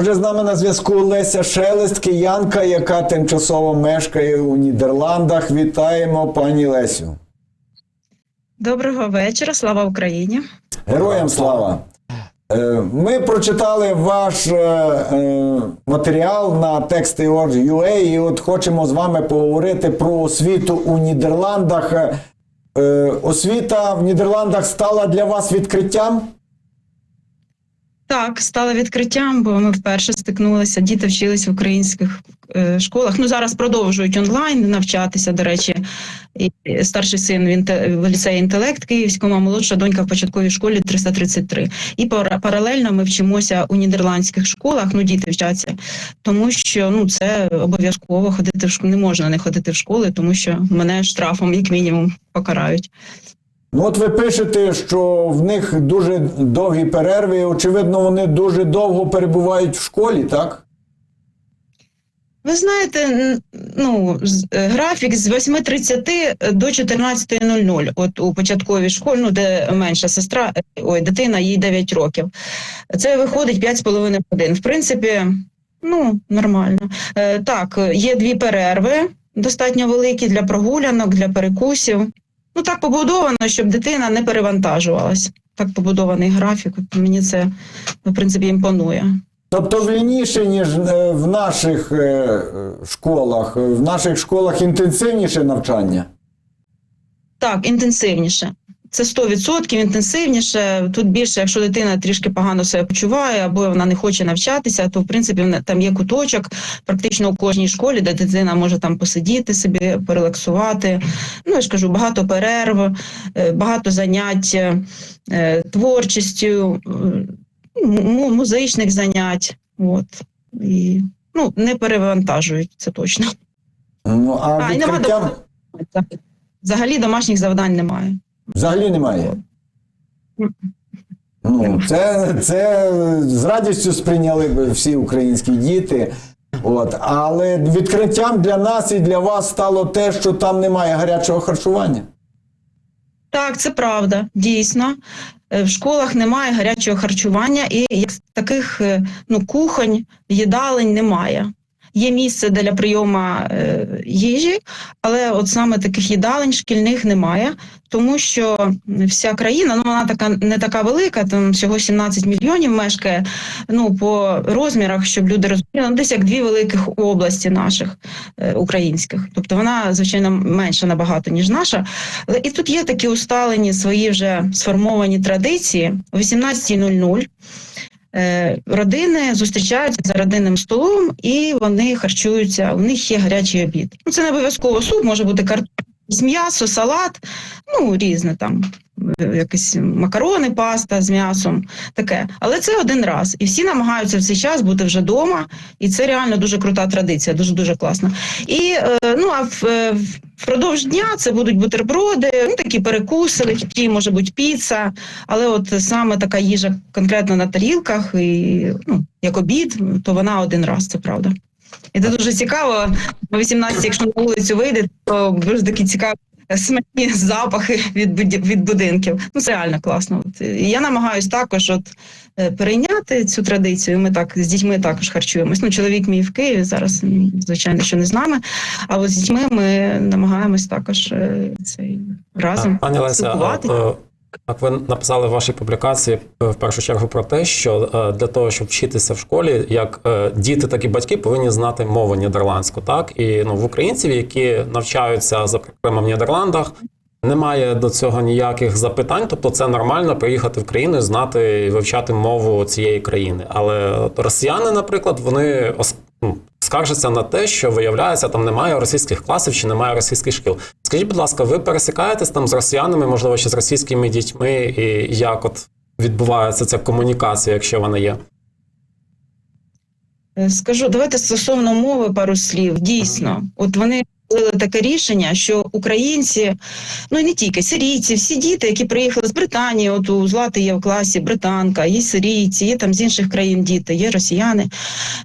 Отже, з нами на зв'язку Леся Шелест, киянка, яка тимчасово мешкає у Нідерландах. Вітаємо пані Лесю. Доброго вечора, слава Україні. Героям слава! Е, Ми прочитали ваш е, е, матеріал на texty.org.ua і от хочемо з вами поговорити про освіту у Нідерландах. Освіта в Нідерландах стала для вас відкриттям? Так, стало відкриттям, бо ми вперше стикнулися. Діти вчились в українських е, школах. Ну зараз продовжують онлайн навчатися. До речі, і старший син в, в ліцеї інтелект Київському, а молодша донька в початковій школі 333. І пара- паралельно ми вчимося у нідерландських школах. Ну, діти вчаться, тому що ну це обов'язково ходити в школу. Не можна не ходити в школи, тому що мене штрафом, як мінімум, покарають. Ну, от ви пишете, що в них дуже довгі перерви, очевидно, вони дуже довго перебувають в школі, так? Ви знаєте, ну е, графік з 8.30 до 14.00, От у початковій школі, ну де менша сестра, е, ой, дитина, їй 9 років. Це виходить 5,5 годин. В принципі, ну нормально. Е, Так, е, є дві перерви, достатньо великі для прогулянок, для перекусів. Ну так побудовано, щоб дитина не перевантажувалась. Так побудований графік. Мені це в принципі імпонує. Тобто вільніше, ніж е, в наших е, школах. В наших школах інтенсивніше навчання. Так, інтенсивніше. Це 100% інтенсивніше. Тут більше, якщо дитина трішки погано себе почуває, або вона не хоче навчатися, то в принципі там є куточок практично у кожній школі, де дитина може там посидіти собі, порелаксувати. Ну я ж кажу, багато перерв, е, багато занять е, творчістю, музичних занять. От і ну не перевантажують це точно. Ну, а, А, і нема Взагалі домашніх завдань немає. Взагалі немає. Ну, це, це з радістю сприйняли б всі українські діти. От. Але відкриттям для нас і для вас стало те, що там немає гарячого харчування. Так, це правда, дійсно. Е, В школах немає гарячого харчування, і як таких е, ну, кухонь, їдалень немає. Є місце для прийому е, їжі, але от саме таких їдалень шкільних немає, тому що вся країна, ну вона така не така велика, там всього 17 мільйонів мешкає. Ну по розмірах, щоб люди розуміли, ну, десь як дві великих області наших е, українських. Тобто вона звичайно менша набагато ніж наша. Але і тут є такі усталені свої вже сформовані традиції о 18.00. е, Родини зустрічаються за родинним столом і вони харчуються. У них є гарячий обід. Ну це не обов'язково суп, може бути картопля, м'ясо, салат, ну різне там, е, якісь макарони, паста з м'ясом, таке. Але це один раз. І всі намагаються в цей час бути вже вдома, і це реально дуже крута традиція, дуже дуже класна. І е, ну а в, е, впродовж дня це будуть бутерброди, ну такі перекуси, легкі, може бути піца, але от саме така їжа конкретно на тарілках, і ну як обід, то вона один раз, це правда. І це дуже цікаво. О 18, якщо на вулицю вийде, то дуже такі цікаві смачні запахи від від будинків. Ну це реально класно. От і я намагаюсь також от е, перейняти цю традицію. Ми так з дітьми також харчуємось. Ну, чоловік мій в Києві зараз, звичайно, що не з нами. А от з дітьми ми намагаємось також е, цей разом Пані Леся, як ви написали в вашій публікації е, в першу чергу про те, що е, для того, щоб вчитися в школі, як е, діти, так і батьки повинні знати мову нідерландську. Так і ну в українців, які навчаються за прикладом в Нідерландах. Немає до цього ніяких запитань, тобто це нормально приїхати в країну і знати і вивчати мову цієї країни. Але росіяни, наприклад, вони скаржаться на те, що виявляється, там немає російських класів чи немає російських шкіл. Скажіть, будь ласка, ви пересикаєтесь там з росіянами, можливо, ще з російськими дітьми, і як от відбувається ця комунікація, якщо вона є? Е, Скажу, давайте стосовно мови пару слів. Дійсно, от вони таке рішення, що українці, ну і не тільки сирійці, всі діти, які приїхали з Британії, от у Злати є в класі британка, є сирійці, є там з інших країн діти, є росіяни.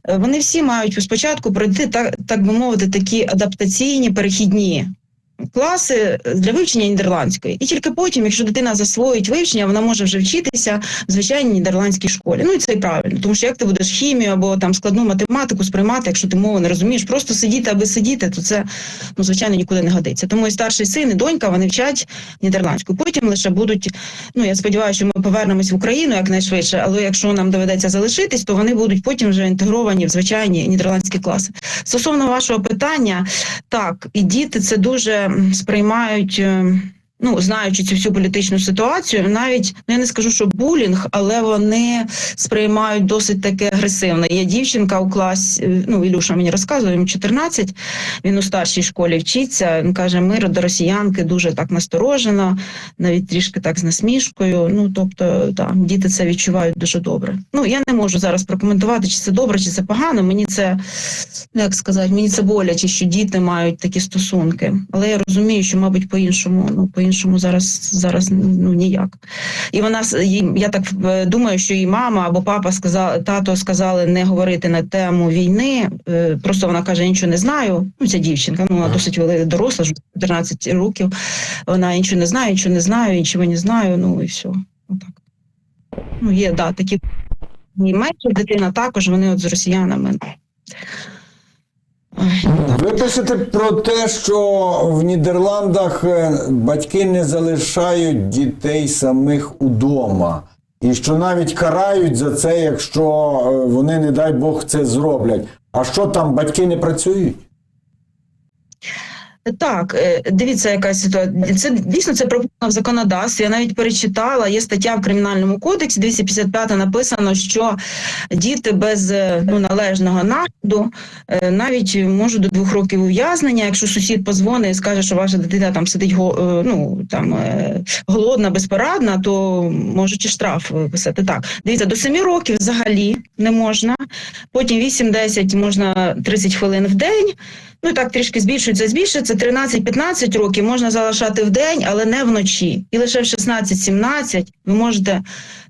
Е, Вони всі мають спочатку пройти так, так би мовити, такі адаптаційні перехідні. Класи для вивчення нідерландської. І тільки потім, якщо дитина засвоїть вивчення, вона може вже вчитися в звичайній нідерландській школі. Ну і це і правильно, тому що як ти будеш хімію або там складну математику сприймати, якщо ти мову не розумієш, просто сидіти аби сидіти, то це ну звичайно нікуди не годиться. Тому і старший син, і донька вони вчать нідерландську. Потім лише будуть. Ну я сподіваюся, що ми повернемось в Україну якнайшвидше, але якщо нам доведеться залишитись, то вони будуть потім вже інтегровані в звичайні нідерландські класи. Стосовно вашого питання, так і діти це дуже сприймають. Ну, знаючи цю всю політичну ситуацію, навіть ну я не скажу, що булінг, але вони сприймають досить таке агресивно. Є дівчинка у класі, ну Ілюша мені розказує, йому 14, він у старшій школі вчиться. Він каже, ми до росіянки дуже так насторожено, навіть трішки так з насмішкою. Ну тобто, так, діти це відчувають дуже добре. Ну я не можу зараз прокоментувати, чи це добре, чи це погано. Мені це ну, як сказати, мені це боляче, що діти мають такі стосунки. Але я розумію, що, мабуть, по-іншому, ну по-іншому зараз зараз ну ніяк. І вона я так е, думаю, що її мама або папа сказали, тато сказали не говорити на тему війни. Е, Просто вона каже, я нічого не знаю. Ну, ця дівчинка, ну вона досить вели- доросла, вже 14 років. Вона нічого не знає, нічого не знаю, нічого не знаю. Ну і все. Отак. Ну, є, да, такі. І менша дитина також, вони от з росіянами. Ви пишете про те, що в Нідерландах е, батьки не залишають дітей самих удома. І що навіть карають за це, якщо е, вони, не дай Бог, це зроблять. А що там батьки не працюють? Так, е, дивіться, яка ситуація. Це дійсно це прописано в законодавстві. Я навіть перечитала. Є стаття в кримінальному кодексі 255 написано, що діти без е, ну, належного нагляду е, навіть можуть до двох років ув'язнення. Якщо сусід позвонить і скаже, що ваша дитина там сидить ну там голодна, безпорадна, то можуть і штраф виписати. Так, дивіться, до 7 років взагалі не можна. Потім 8-10 можна 30 хвилин в день. Ну так трішки збільшується, збільшується. 13-15 років можна залишати в день, але не вночі. І лише в 16-17 ви можете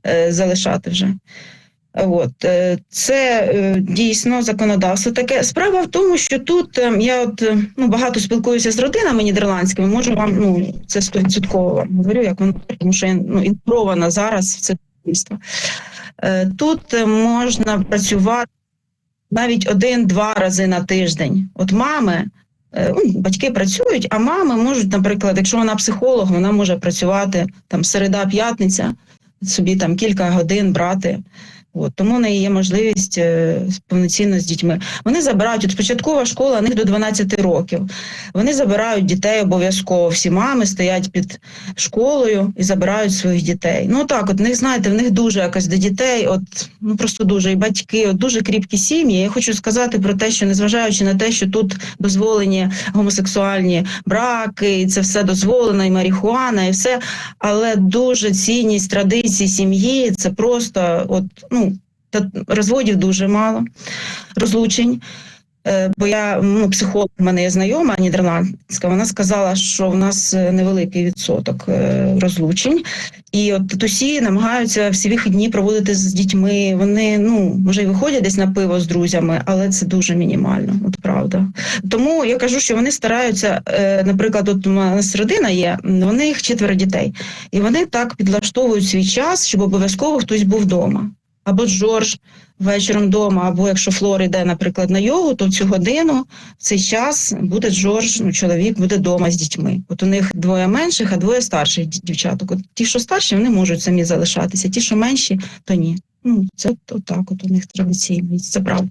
е, залишати вже. От е, це е, дійсно законодавство таке. Справа в тому, що тут е, я от ну багато спілкуюся з родинами нідерландськими. Можу вам ну це стовідсотково вам говорю, як воно тому, що я ну інтегрована зараз в це суспільство. Тут можна працювати навіть один-два рази на тиждень. От мами, е, ну, батьки працюють, а мами можуть, наприклад, якщо вона психолог, вона може працювати там середа, п'ятниця, собі там кілька годин брати. От, тому в неї є можливість е, повноцінно з дітьми. Вони забирають, от початкова школа, у них до 12 років. Вони забирають дітей обов'язково. Всі мами стоять під школою і забирають своїх дітей. Ну так, от в них, знаєте, в них дуже якось до дітей, от ну просто дуже і батьки, от дуже кріпкі сім'ї. Я хочу сказати про те, що незважаючи на те, що тут дозволені гомосексуальні браки, і це все дозволено, і марихуана, і все, але дуже цінність традицій сім'ї це просто от ну та розводів дуже мало, розлучень. Е, Бо я ну, психолог, в мене є знайома нідерландська, вона сказала, що в нас е, невеликий відсоток е, розлучень. І от татусі намагаються всі вихідні проводити з дітьми. Вони ну може й виходять десь на пиво з друзями, але це дуже мінімально, от правда. Тому я кажу, що вони стараються, наприклад, от у нас родина є, вони їх четверо дітей, і вони так підлаштовують свій час, щоб обов'язково хтось був вдома. Або Джордж вечором вдома, або якщо Флор йде, наприклад, на йогу, то в цю годину, в цей час буде Джордж, ну, чоловік буде вдома з дітьми. От у них двоє менших, а двоє старших дівчаток. От ті, що старші, вони можуть самі залишатися, ті, що менші, то ні. Ну, це от так, от у них традиційно, це правда.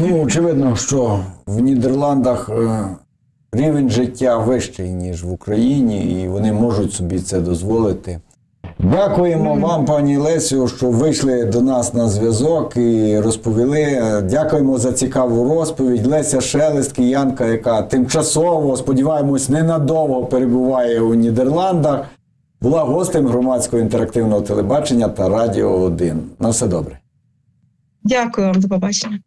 Ну, очевидно, що в Нідерландах е, рівень життя вищий, ніж в Україні, і вони можуть собі це дозволити. Дякуємо вам, пані Лесю, що вийшли до нас на зв'язок і розповіли. Дякуємо за цікаву розповідь. Леся Шелест, киянка, яка тимчасово, сподіваємось, ненадовго перебуває у Нідерландах, була гостем громадського інтерактивного телебачення та Радіо 1. На все добре. Дякую вам, до побачення.